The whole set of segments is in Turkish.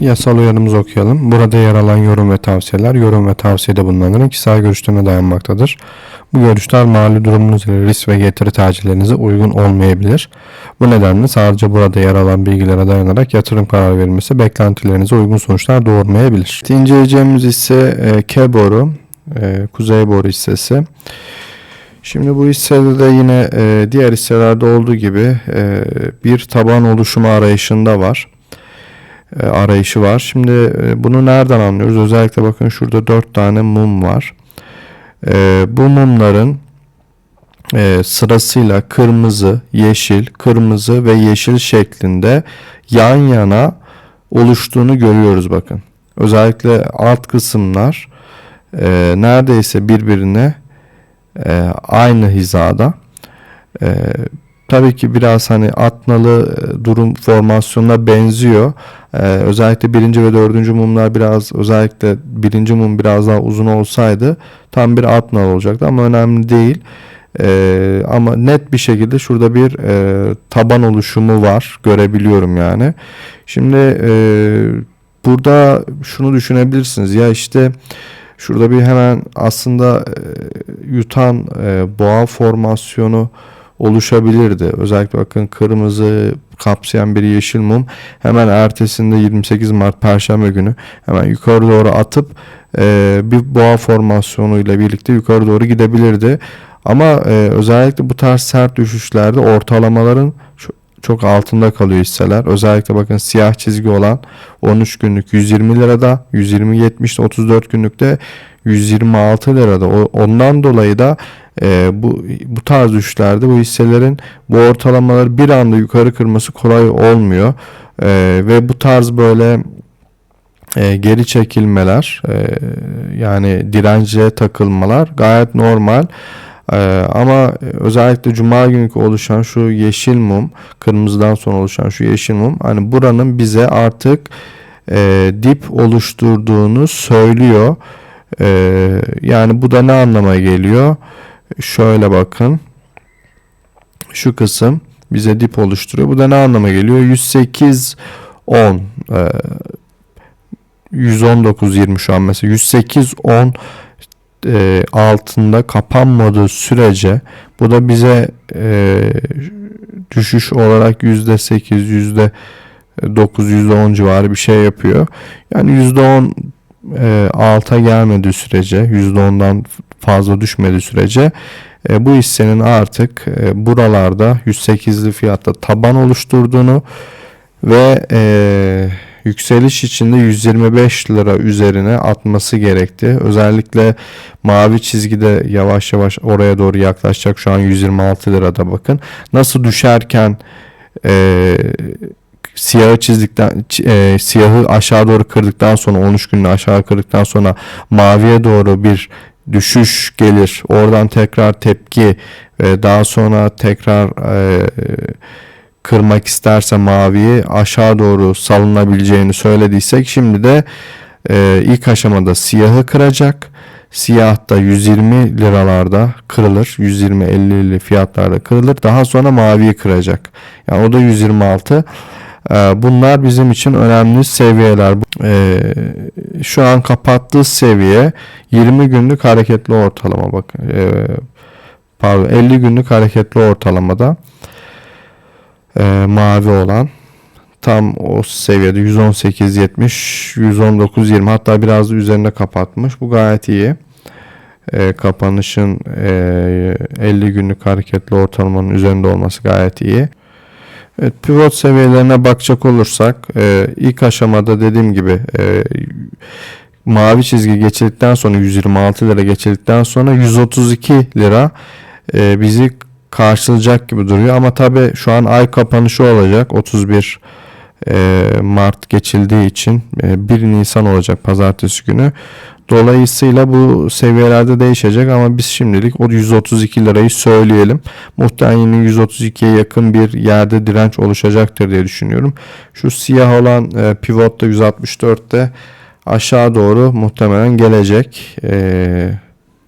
Yasal uyarımızı okuyalım. Burada yer alan yorum ve tavsiyeler, yorum ve tavsiyede bulunanların kişisel görüşlerine dayanmaktadır. Bu görüşler mali durumunuz ile risk ve getiri tercihlerinize uygun olmayabilir. Bu nedenle sadece burada yer alan bilgilere dayanarak yatırım kararı verilmesi beklentilerinize uygun sonuçlar doğurmayabilir. İnceleyeceğimiz ise e, K boru, e, Kuzey boru hissesi. Şimdi bu hissede de yine e, diğer hisselerde olduğu gibi e, bir taban oluşumu arayışında var arayışı var. Şimdi e, bunu nereden anlıyoruz? Özellikle bakın şurada 4 tane mum var. E, bu mumların e, sırasıyla kırmızı, yeşil, kırmızı ve yeşil şeklinde yan yana oluştuğunu görüyoruz bakın. Özellikle alt kısımlar e, neredeyse birbirine e, aynı hizada. Tabii ki biraz hani atnalı e, durum formasyonuna benziyor. Ee, özellikle birinci ve dördüncü mumlar biraz özellikle birinci mum biraz daha uzun olsaydı tam bir atnal olacaktı ama önemli değil. Ee, ama net bir şekilde şurada bir e, taban oluşumu var görebiliyorum yani. Şimdi e, burada şunu düşünebilirsiniz ya işte şurada bir hemen aslında e, yutan e, boğa formasyonu oluşabilirdi. Özellikle bakın kırmızı kapsayan bir yeşil mum hemen ertesinde 28 Mart Perşembe günü hemen yukarı doğru atıp e, bir boğa formasyonu ile birlikte yukarı doğru gidebilirdi. Ama e, özellikle bu tarz sert düşüşlerde ortalamaların çok altında kalıyor hisseler. Özellikle bakın siyah çizgi olan 13 günlük 120 lirada, 120 70 34 günlükte 126 lirada. Ondan dolayı da e, bu bu tarz düşüşlerde bu hisselerin bu ortalamaları bir anda yukarı kırması kolay olmuyor. E, ve bu tarz böyle e, geri çekilmeler e, yani dirence takılmalar gayet normal. Ee, ama özellikle cuma günkü oluşan şu yeşil mum, kırmızıdan sonra oluşan şu yeşil mum hani buranın bize artık e, dip oluşturduğunu söylüyor. E, yani bu da ne anlama geliyor? Şöyle bakın. Şu kısım bize dip oluşturuyor. Bu da ne anlama geliyor? 108 10 e, 119 20 şu an mesela 108 10 e, altında kapanmadığı sürece bu da bize e, düşüş olarak yüzde sekiz yüzde dokuz yüzde on civarı bir şey yapıyor. Yani yüzde on e, alta gelmediği sürece yüzde ondan fazla düşmediği sürece e, bu hissenin artık e, buralarda 108'li fiyatta taban oluşturduğunu ve e, yükseliş içinde 125 lira üzerine atması gerekti. Özellikle mavi çizgide yavaş yavaş oraya doğru yaklaşacak. Şu an 126 lirada bakın. Nasıl düşerken e, siyahı çizdikten e, siyahı aşağı doğru kırdıktan sonra 13 günde aşağı kırdıktan sonra maviye doğru bir düşüş gelir. Oradan tekrar tepki ve daha sonra tekrar e, kırmak isterse maviyi aşağı doğru salınabileceğini söylediysek şimdi de e, ilk aşamada siyahı kıracak. Siyah da 120 liralarda kırılır. 120-50 fiyatlarda kırılır. Daha sonra maviyi kıracak. Yani o da 126. E, bunlar bizim için önemli seviyeler. E, şu an kapattığı seviye 20 günlük hareketli ortalama bakın. E, pardon 50 günlük hareketli ortalamada e, mavi olan tam o seviyede 118 70 119 20 hatta biraz da üzerinde kapatmış. Bu gayet iyi. E, kapanışın e, 50 günlük hareketli ortalamanın üzerinde olması gayet iyi. Evet, pivot seviyelerine bakacak olursak e, ilk aşamada dediğim gibi e, mavi çizgi geçildikten sonra 126 lira geçildikten sonra 132 lira e, bizi karşılayacak gibi duruyor. Ama tabi şu an ay kapanışı olacak. 31 e, Mart geçildiği için e, 1 Nisan olacak pazartesi günü. Dolayısıyla bu seviyelerde değişecek ama biz şimdilik o 132 lirayı söyleyelim. Muhtemelen yine 132'ye yakın bir yerde direnç oluşacaktır diye düşünüyorum. Şu siyah olan e, pivot da 164'te aşağı doğru muhtemelen gelecek. E,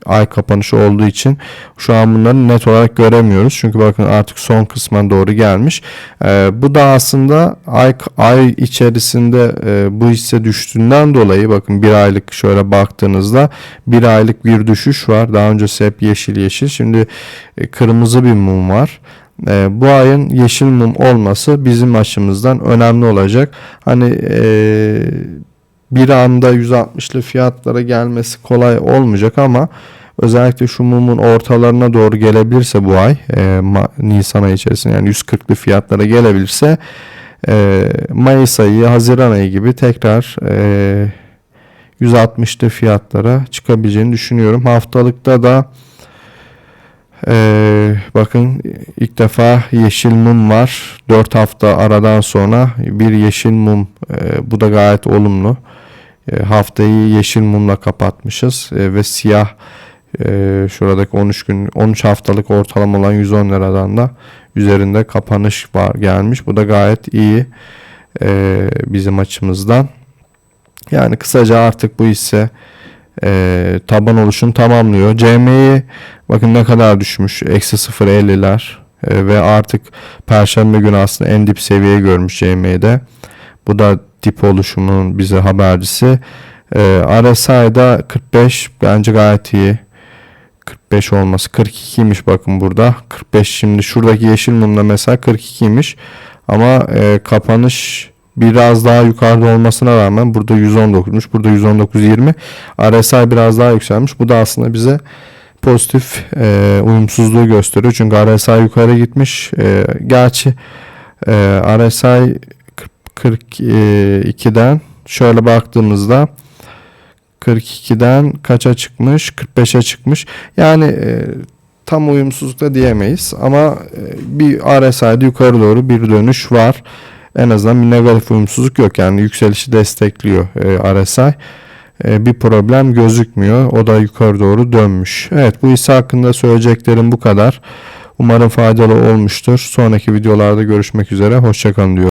ay kapanışı olduğu için şu an bunları net olarak göremiyoruz. Çünkü bakın artık son kısma doğru gelmiş. Ee, bu da aslında ay ay içerisinde e, bu hisse düştüğünden dolayı bakın bir aylık şöyle baktığınızda bir aylık bir düşüş var. Daha öncesi hep yeşil yeşil. Şimdi e, kırmızı bir mum var. E, bu ayın yeşil mum olması bizim açımızdan önemli olacak. Hani e, bir anda 160'lı fiyatlara gelmesi kolay olmayacak ama özellikle şu mumun ortalarına doğru gelebilirse bu ay e, Nisan ayı içerisinde yani 140'lı fiyatlara gelebilirse e, Mayıs ayı, Haziran ayı gibi tekrar e, 160'lı fiyatlara çıkabileceğini düşünüyorum. Haftalıkta da ee, bakın ilk defa yeşil mum var. 4 hafta aradan sonra bir yeşil mum. Ee, bu da gayet olumlu. Ee, haftayı yeşil mumla kapatmışız Ee, ve siyah e, şuradaki 13 gün 13 haftalık ortalama olan 110 liradan da üzerinde kapanış var gelmiş. Bu da gayet iyi bizim açımızdan. Yani kısaca artık bu hisse e, taban oluşunu tamamlıyor. CM'yi bakın ne kadar düşmüş. Eksi 0.50'ler e, ve artık Perşembe günü aslında en dip seviyeyi görmüş CM'de. Bu da dip oluşumunun bize habercisi. E, RSI'da 45 bence gayet iyi. 45 olması 42'ymiş bakın burada. 45 şimdi şuradaki yeşil mumda mesela 42'ymiş. Ama e, kapanış biraz daha yukarıda olmasına rağmen burada 119'muş. Burada 119.20. RSI biraz daha yükselmiş. Bu da aslında bize pozitif e, uyumsuzluğu gösteriyor. Çünkü RSI yukarı gitmiş. E, gerçi e, RSI 42'den şöyle baktığımızda 42'den kaça çıkmış? 45'e çıkmış. Yani e, tam uyumsuzlukta diyemeyiz ama e, bir RSI'de yukarı doğru bir dönüş var. En azından bir negatif uyumsuzluk yok. Yani yükselişi destekliyor e, RSI. E, bir problem gözükmüyor. O da yukarı doğru dönmüş. Evet bu hisse hakkında söyleyeceklerim bu kadar. Umarım faydalı olmuştur. Sonraki videolarda görüşmek üzere. Hoşçakalın diyorum.